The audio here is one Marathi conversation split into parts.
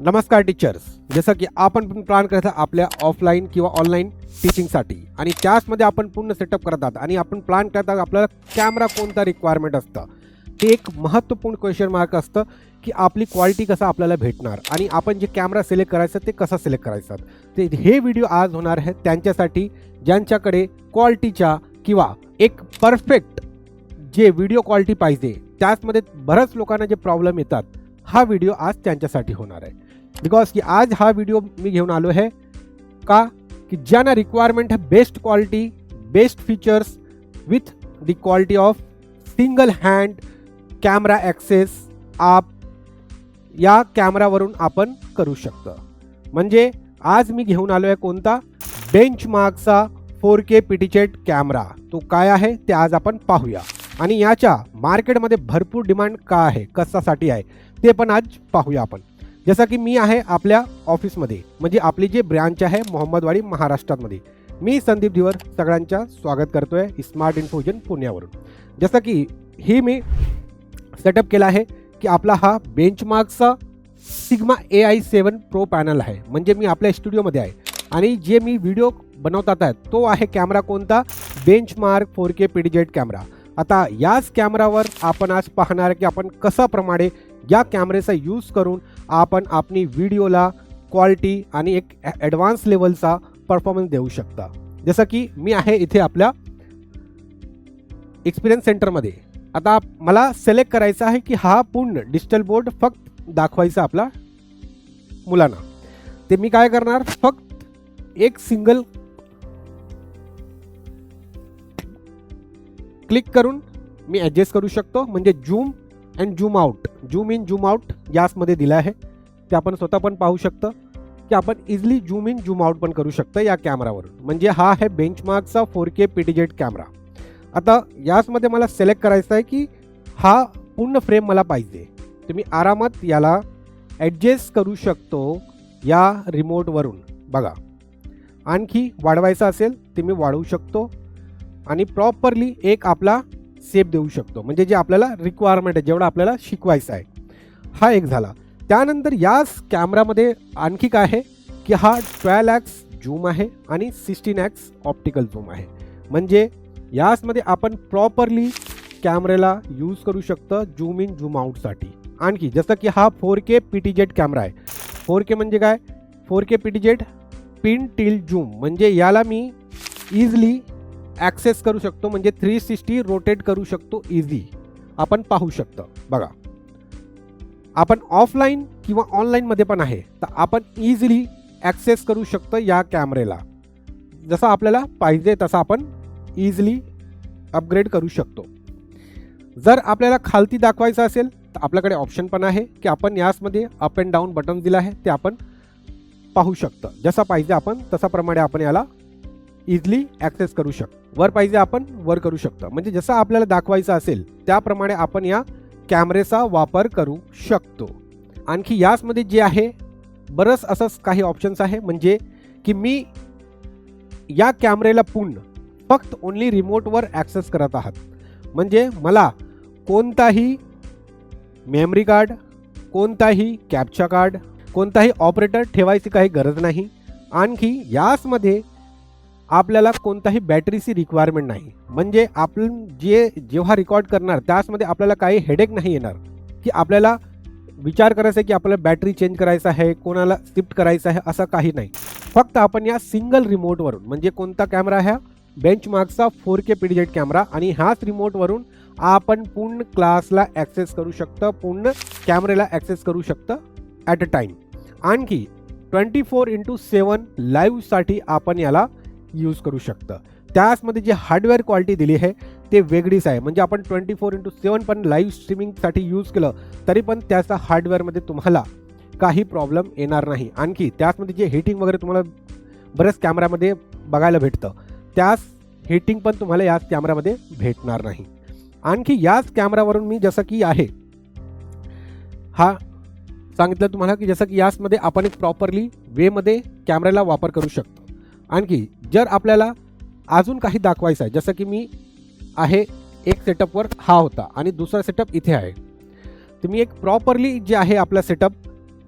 नमस्कार टीचर्स जसं की आपण पण प्लॅन करत आहात आपल्या ऑफलाईन किंवा ऑनलाईन टीचिंगसाठी आणि त्याचमध्ये आपण पूर्ण सेटअप करत आहात आणि आपण प्लॅन करत आहात आपल्याला कॅमेरा कोणता रिक्वायरमेंट असतं? ते एक महत्त्वपूर्ण क्वेश्चन मार्क असतं की आपली क्वालिटी कसं आपल्याला भेटणार आणि आपण जे कॅमेरा सिलेक्ट करायचं ते कसं सिलेक्ट करायचं. ते हे व्हिडिओ आज होणार आहे त्यांच्यासाठी ज्यांच्याकडे क्वालिटीच्या किंवा एक परफेक्ट जे व्हिडिओ क्वालिटी पाहिजे त्याचमध्ये बऱ्याच लोकांना जे प्रॉब्लेम येतात हा व्हिडिओ आज त्यांच्यासाठी होणार आहे. बिकॉज की आज हा व्हिडिओ मी घेऊन आलो आहे का? की ज्यांना रिक्वायरमेंट आहे best quality best features with the quality of single hand camera access आप या कॅमेरावरून आपण करू शकतो. म्हणजे आज मी घेऊन आलो आहे कोणता? बेंचमार्कचा फोर के पिटीचेट कॅमेरा तो काय आहे? ते आज आपण पाहूया. आणि याच्या मार्केटमध्ये भरपूर डिमांड का आहे? कशासाठी आहे? ते पण आज पाहूया आपण. जसं की मी आहे आपल्या ऑफिसमध्ये म्हणजे आपली जी ब्रँच आहे मोहम्मदवाडी महाराष्ट्रामध्ये. मी संदीप दिवर सगळ्यांच्या स्वागत करतोय स्मार्ट इन्फोजन पुण्यावरून. जसं की ही मी सेटअप केला आहे की आपला हा बेंचमार्कचा Sigma A I seven pro panel आहे. म्हणजे मी आपल्या स्टुडिओमध्ये आहे. आणि जे मी व्हिडिओ बनवतात आहे तो आहे कॅमेरा कोणता? Benchmark four K PD jet camera आता याच कॅमेरावर आपण आज पाहणार की आपण कशाप्रमाणे या कॅमेऱ्याचा यूज करून आपण आपली व्हिडिओला क्वालिटी आणि एक ॲडव्हान्स लेवलचा परफॉर्मन्स देऊ शकता. जसं की मी आहे इथे आपल्या एक्सपिरियन्स सेंटरमध्ये. आता मला सिलेक्ट करायचा आहे की हा पूर्ण डिजिटल बोर्ड फक्त दाखवायचा आपला मुलांना. ते मी काय करणार? फक्त एक सिंगल क्लिक करून मी ॲडजस्ट करू शकतो. म्हणजे zoom and zoom out zoom in zoom out यासमध्ये दिलं आहे. ते आपण स्वतः पण पाहू शकतं. की आपण easily zoom in zoom out पण करू शकतो या कॅमेरावरून म्हणजे हा आहे बेंचमार्कचा फोर के पीटीजेट कॅमेरा आता याचमध्ये मला सिलेक्ट करायचं आहे की हा पूर्ण फ्रेम मला पाहिजे. तुम्ही आरामात याला ॲडजस्ट करू शकतो या रिमोटवरून बघा. आणखी वाढवायचं असेल ते मी वाढवू शकतो. आणि प्रॉपरली एक आपला सेप देऊ शकतो. म्हणजे जे आपल्याला रिक्वायरमेंट आहे जेवढं आपल्याला शिकवायचं आहे. हा एक झाला. त्यानंतर याच कॅमेरामध्ये आणखी काय आहे? की हा ट्वेल्व ॲक्स झूम आहे आणि सिक्स्टीन ॲक्स ऑप्टिकल झूम आहे. म्हणजे याचमध्ये आपण प्रॉपरली कॅमेऱ्याला यूज करू शकतो झूम इन झूम आउटसाठी आणखी जसं की हा four K P T jet camera आहे. फोर के म्हणजे काय? Four K P T jet pan tilt zoom म्हणजे याला मी इझिली ॲक्सेस करू शकतो म्हणजे थ्री सिक्स्टी रोटेट करू शकतो इझी आपण पाहू शकतो. बघा. आपण ऑफलाईन किंवा ऑनलाईनमध्ये पण आहे तर आपण इझिली ॲक्सेस करू शकतो या कॅमेऱ्याला जसं आपल्याला पाहिजे तसं आपण इझिली अपग्रेड करू शकतो. जर आपल्याला खालती दाखवायचं असेल तर आपल्याकडे ऑप्शन पण आहे की आपण यासमध्ये अप अँड डाऊन बटन दिलं आहे ते आपण पाहू शकतो. जसं पाहिजे आपण तसाप्रमाणे आपण याला इझिली ॲक्सेस करू शकतो. वर पाहिजे आपण वर करू शकतो. म्हणजे जसं आपल्याला दाखवायचं असेल त्याप्रमाणे आपण या कॅमेरेचा वापर करू शकतो. आणखी याचमध्ये जे आहे बरंच असंच काही ऑप्शन्स आहे. म्हणजे की मी या कॅमेरेला पूर्ण फक्त ओन्ली रिमोटवर ॲक्सेस करत आहात. म्हणजे मला कोणताही मेमरी कार्ड कोणताही कॅप्चा कार्ड कोणताही ऑपरेटर ठेवायची काही गरज नाही. आणखी याचमध्ये आपल्याला कोणताही बॅटरीची रिक्वायरमेंट नाही. म्हणजे आपण जे जेव्हा रेकॉर्ड करणार त्याचमध्ये आपल्याला काही हेडेक नाही येणार. की आपल्याला विचार करायचा आहे की आपल्याला बॅटरी चेंज करायचं आहे कोणाला शिफ्ट करायचं आहे असं काही नाही. फक्त आपण या सिंगल रिमोटवरून म्हणजे कोणता कॅमेरा ह्या बेंचमार्कचा फोर के पीडीजेट कॅमेरा आणि ह्याच रिमोटवरून आपण पूर्ण क्लासला ॲक्सेस करू शकतं पूर्ण कॅमेऱ्याला ॲक्सेस करू शकतं ॲट अ टाईम आणखी ट्वेंटी फोर इंटू सेवन लाईव्हसाठी आपण याला यूज करू शकतं. त्याचमध्ये जे हार्डवेअर क्वालिटी दिली आहे ते वेगळीच आहे. म्हणजे आपण ट्वेंटी फोर इंटू सेवन पण लाईव्ह स्ट्रीमिंगसाठी यूज केलं तरी पण त्याचा हार्डवेअरमध्ये तुम्हाला काही प्रॉब्लेम येणार नाही. आणखी त्याचमध्ये जे हिटिंग वगैरे तुम्हाला बऱ्याच कॅमेऱ्यामध्ये बघायला भेटतं त्याच हिटिंग पण तुम्हाला याच कॅमेऱ्यामध्ये भेटणार नाही. आणखी याच कॅमेरावरून मी जसं की आहे हा सांगितलं तुम्हाला की जसं की याचमध्ये आपण एक प्रॉपरली वेमध्ये कॅमेऱ्याला वापर करू शकतो. आणखी जर आपल्याला अजून काही दाखवायचं आहे जसं की मी आहे एक सेटअपवर हा होता आणि दुसरा सेटअप इथे आहे. तर मी एक प्रॉपरली जे आहे आपला सेटअप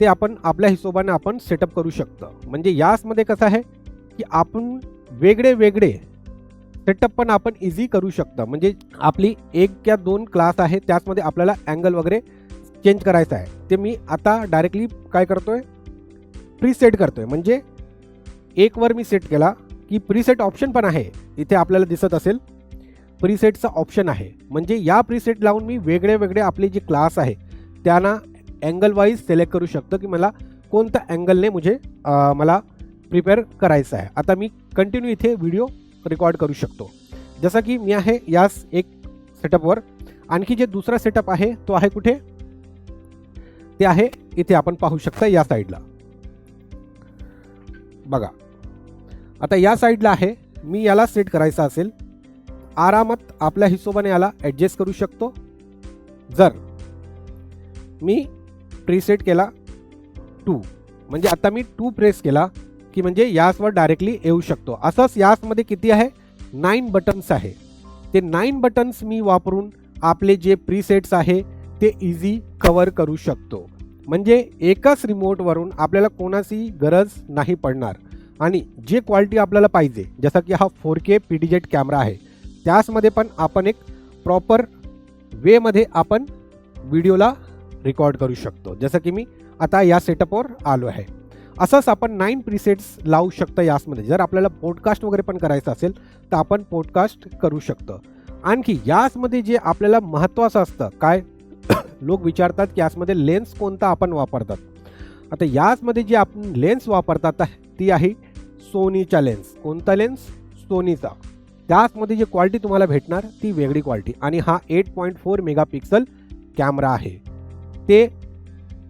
ते आपण आपल्या हिशोबाने आपण सेटअप करू शकतो. म्हणजे यासमध्ये कसं आहे की आपण वेगळे वेगळे सेटअप पण आपण इझी करू शकतो. म्हणजे आपली एक किंवा दोन क्लास आहे त्याचमध्ये आपल्याला अँगल वगैरे चेंज करायचं आहे. ते मी आता डायरेक्टली काय करतो आहे प्रीसेट आहे म्हणजे एकवर मी सेट केला की प्रीसेट ऑप्शन पण आहे. इथे आपल्याला दिसत असेल प्रीसेटचा ऑप्शन आहे. म्हणजे या प्रीसेट लावून मी वेगळे वेगळे आपले जे क्लास आहे त्यांना अँगल वाईज सिलेक्ट करू शकतो की मला कोणत्या अँगलने मुझे मला प्रिपेअर करायचं आहे. आता मी कंटिन्यू इथे व्हिडिओ रेकॉर्ड करू शकतो. जसं की मी आहे यास एक सेटअपवर आणखी जे दुसरा सेटअप आहे तो आहे कुठे? ते आहे इथे आपण पाहू शकता या साईडला बघा. आता या साईडला आहे. मी याला सेट करायचा असेल. आरामात आपल्या हिशोबाने याला ॲडजस्ट करू शकतो. जर मी प्रीसेट केला टू म्हणजे आता मी टू प्रेस केला की म्हणजे यासवर डायरेक्टली येऊ शकतो. असंच यासमध्ये किती आहे? नाईन बटन्स आहे. ते नाईन बटन्स मी वापरून आपले जे प्रीसेट्स आहे ते इझी कवर करू शकतो. म्हणजे एकाच रिमोटवरून आपल्याला कोणाची गरज नाही पडणार. आणि जे क्वालिटी आपल्याला पाहिजे जसं की हा four K P D jet camera आहे त्याचमध्ये पण आपण एक प्रॉपर वेमध्ये आपण व्हिडिओला रेकॉर्ड करू शकतो. जसं की मी आता या सेटअपवर आलो आहे. असंच आपण नाईन प्रीसेट्स लावू शकतो यासमध्ये जर आपल्याला पॉडकास्ट वगैरे पण करायचं असेल तर आपण पॉडकास्ट करू शकतो. आणखी यासमध्ये जे आपल्याला महत्त्वाचं असतं काय लोक विचारतात की यासमध्ये लेन्स कोणता आपण वापरतात? आता याचमध्ये जी आपण लेन्स वापरतात ती आहे सोनीचा लेन्स. कोणता लेन्स? सोनीचा. त्याचमध्ये जी क्वालिटी तुम्हाला भेटणार ती वेगळी क्वालिटी. आणि हा eight point four megapixel camera आहे. ते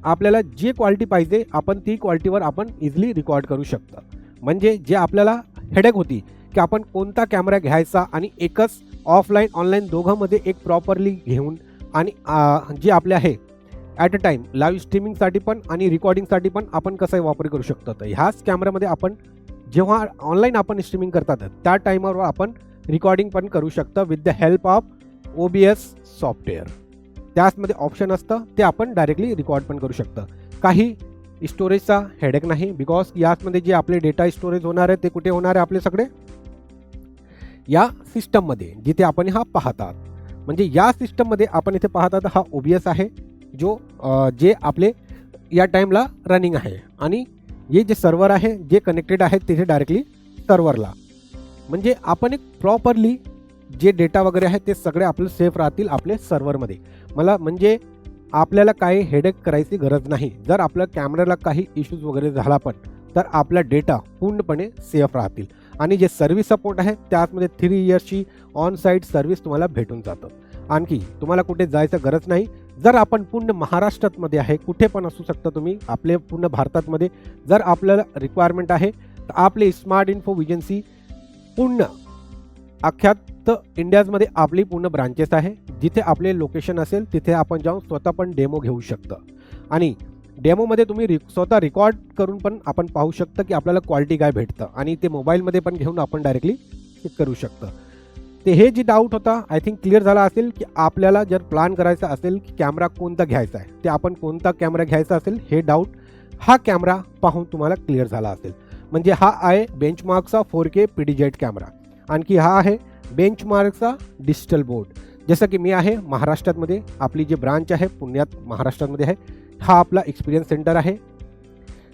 आपल्याला जे क्वालिटी पाहिजे आपण ती क्वालिटीवर आपण इझिली रेकॉर्ड करू शकता. म्हणजे जे आपल्याला हेडेक होती की आपण कोणता कॅमेरा घ्यायचा आणि एकच ऑफलाईन ऑनलाईन दोघांमध्ये एक प्रॉपरली घेऊन आणि जे आपले आहे ॲट अ टाईम लाईव्ह स्ट्रीमिंगसाठी पण आणि रेकॉर्डिंगसाठी पण आपण कसं वापर करू शकतो. तर ह्याच कॅमेऱ्यामध्ये आपण जेव्हा ऑनलाईन आपण स्ट्रीमिंग करतात त्या टाईमवर आपण रेकॉर्डिंग पण करू शकतो with the help of O B S software त्याचमध्ये ऑप्शन असतं ते आपण डायरेक्टली रेकॉर्ड पण करू शकतं. काही स्टोरेजचा हेडेक नाही बिकॉज याचमध्ये जे आपले डेटा स्टोरेज होणार आहे ते कुठे होणार आहे आपले सगळे? या सिस्टममध्ये जिथे आपण हा पाहतात. म्हणजे या सिस्टममध्ये आपण इथे पाहतात हा ओ बी एस आहे जो जे आपले या टाईमला रनिंग आहे. आणि हे जे सर्वर आहे जे कनेक्टेड आहेत तिथे डायरेक्टली सर्व्हरला म्हणजे आपण एक प्रॉपरली जे डेटा वगैरे आहे ते सगळे आपले सेफ राहतील आपले सर्व्हरमध्ये मला म्हणजे आपल्याला काही हेडेक करायची गरज नाही. जर आपल्या कॅमेऱ्याला काही इश्यूज वगैरे झाला पण तर आपला डेटा पूर्णपणे सेफ राहतील. आणि जे सर्व्हिस सपोर्ट आहे त्यातमध्ये थ्री इयर्सची ऑन साईट सर्व्हिस तुम्हाला भेटून जातं. आणखी तुम्हाला कुठे जायचं गरज नाही. जर आपण पूर्ण महाराष्ट्रातमध्ये आहे कुठे पण असू शकता तुम्ही आपले पूर्ण भारतातमध्ये जर आपल्याला रिक्वायरमेंट आहे तर आपले स्मार्ट इन्फो विजन्सी पूर्ण अख्ख्यात इंडियाजमध्ये आपली पूर्ण ब्रांचेस आहे. जिथे आपले लोकेशन असेल तिथे आपण जाऊन स्वतः पण डेमो घेऊ शकता. आणि डेमोमध्ये तुम्ही रि स्वतः रेकॉर्ड करून पण आपण पाहू शकता की आपल्याला क्वालिटी काय भेटतं. आणि ते मोबाईलमध्ये पण घेऊन आपण डायरेक्टली करू शकतं. ते हे जे डाऊट होता आय थिंक क्लिअर झाला असेल की आपल्याला जर प्लॅन करायचा असेल की कॅमेरा कोणता घ्यायचा आहे ते आपण कोणता कॅमेरा घ्यायचा असेल हे डाऊट हा कॅमेरा पाहून तुम्हाला क्लिअर झाला असेल. म्हणजे हा आहे बेंचमार्कचा four K P D jet camera आणखी हा आहे बेंचमार्कचा डिजिटल बोर्ड जसं की मी आहे महाराष्ट्रामध्ये आपली जी ब्रांच आहे पुण्यात महाराष्ट्रामध्ये आहे हा आपला एक्सपिरियन्स सेंटर आहे.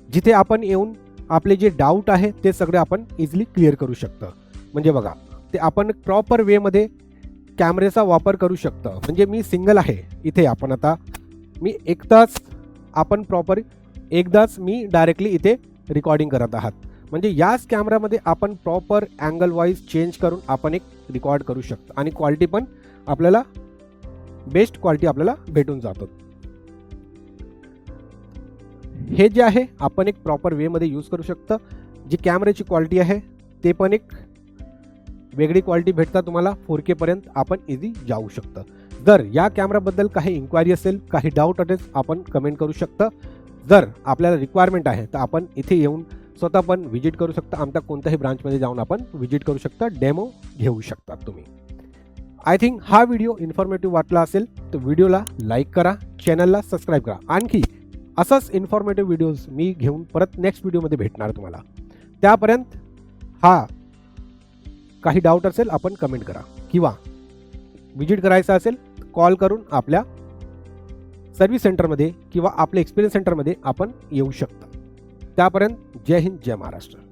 जिथे आपण येऊन आपले जे डाऊट आहे ते सगळे आपण इझिली क्लिअर करू शकतो. म्हणजे बघा ते आपण प्रॉपर वेमध्ये कॅमेऱ्याचा वापर करू शकतो. म्हणजे मी सिंगल आहे. इथे आपण आता मी एकदाच आपण प्रॉपर एकदाच मी डायरेक्टली इथे रेकॉर्डिंग करत आहात. म्हणजे याच कॅमेऱ्यामध्ये आपण प्रॉपर अँगल वाईज चेंज करून आपण एक रेकॉर्ड करू शकतो. आणि क्वालिटी पण आपल्याला बेस्ट क्वालिटी आपल्याला भेटून जातो. हे जे आहे आपण एक प्रॉपर वेमध्ये यूज करू शकतं. जी कॅमेऱ्याची क्वालिटी आहे ते पण एक वेगळी क्वालिटी भेटता तुम्हाला फोर केपर्यंत आपण इझी जाऊ शकतं. जर या कॅमेराबद्दल काही इन्क्वायरी असेल काही डाऊट असेल आपण कमेंट करू शकता. जर आपल्याला रिक्वायरमेंट आहे तर आपण इथे येऊन स्वतः पण व्हिजिट करू शकता. आमच्या कोणत्याही ब्रांचमध्ये जाऊन आपण व्हिजिट करू शकता डेमो घेऊ शकता तुम्ही. आय थिंक हा व्हिडिओ इन्फॉर्मेटिव्ह वाटला असेल तर व्हिडिओला लाईक करा चॅनलला सबस्क्राईब करा. आणखी असंच इन्फॉर्मेटिव्ह व्हिडिओज मी घेऊन परत नेक्स्ट व्हिडिओमध्ये भेटणार तुम्हाला. त्यापर्यंत हा काही डाऊट असेल आपण कमेंट करा. किंवा विजिट करायचं असेल कॉल करून आपल्या सर्व्हिस सेंटरमध्ये किंवा आपल्या एक्सपिरियन्स सेंटरमध्ये आपण येऊ शकता. त्यापर्यंत जय हिंद जय महाराष्ट्र.